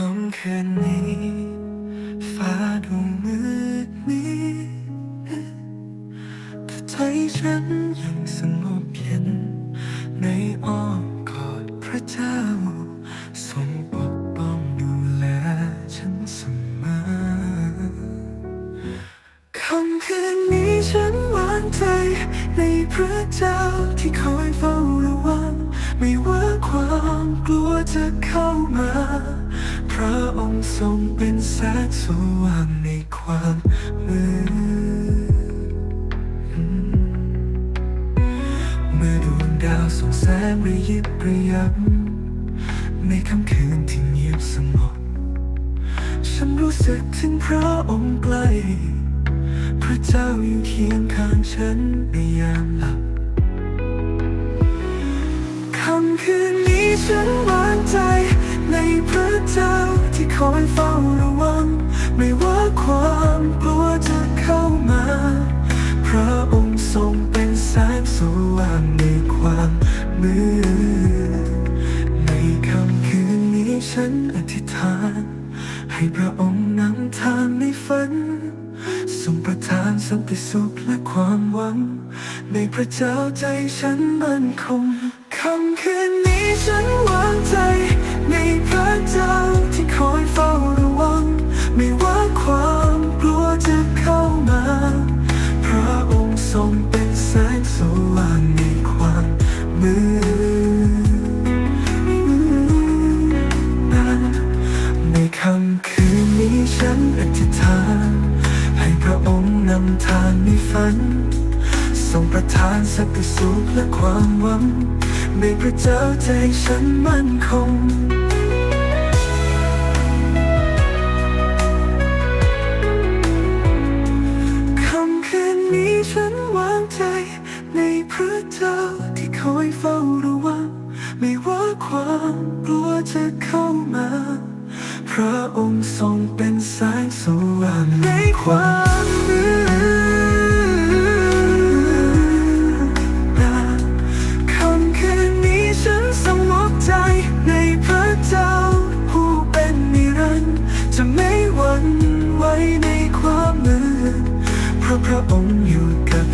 ค่ำคืนนี้ ฟ้าดูมืดมิดแต่ใจฉันยังสงบเย็น ในอ้อมกอดพระเจ้า ทรงปกป้องดูแลฉันเสมอคำคืนนี้ฉันวางใจ ในพระเจ้าที่คอยเฝ้าระวัง ไม่ว่าความกลัวจะเข้ามา ระองค์ทรงเป็นแสงสว่างในความมืดเมื่อดวงดาวส่องแสงระยิบระยับ ในค่ำคืนที่เงียบสงบฉันรู้สึกถึงพระองค์ใกล พระเจ้าอยู่เคียงข้างฉันในยามหลับค่ำคืนนี้ฉันวางใจในพระเจ้า คอยเฝ้าระวัง ไม่ว่าความกลัวจะเข้ามา พระองค์ทรงเป็นแสงสว่างในความมืด ในคำคืนนี้ฉันอธิษฐาน ให้พระองค์นำทางในฝันทรงประทานสันติสุขและความหวัง ในพระเจ้าใจฉันมั่นคงคำคืนนี้ฉันวางใจในพระเจ้า งค์ทรงเป็นแสงสว่างในความมืดในค่ำคืนนี้ฉันอธิษฐาน ให้พระองค์นำทางในฝันทรงประทานสักติสุขและความหวัง ในพระเจ้าใจฉันมั่นคงาที่คอยเฝ้าระวังไม่ว่าความกลัวจะเข้ามา พระองค์ทรงเป็นแสงสว่างในความมืดคำคืนนี้ฉันสงบใจในพระเจ้า ผู้เป็นนิรันจะไม่หวั่นไหวในความมืดเพราะพระองค์อยู่กับ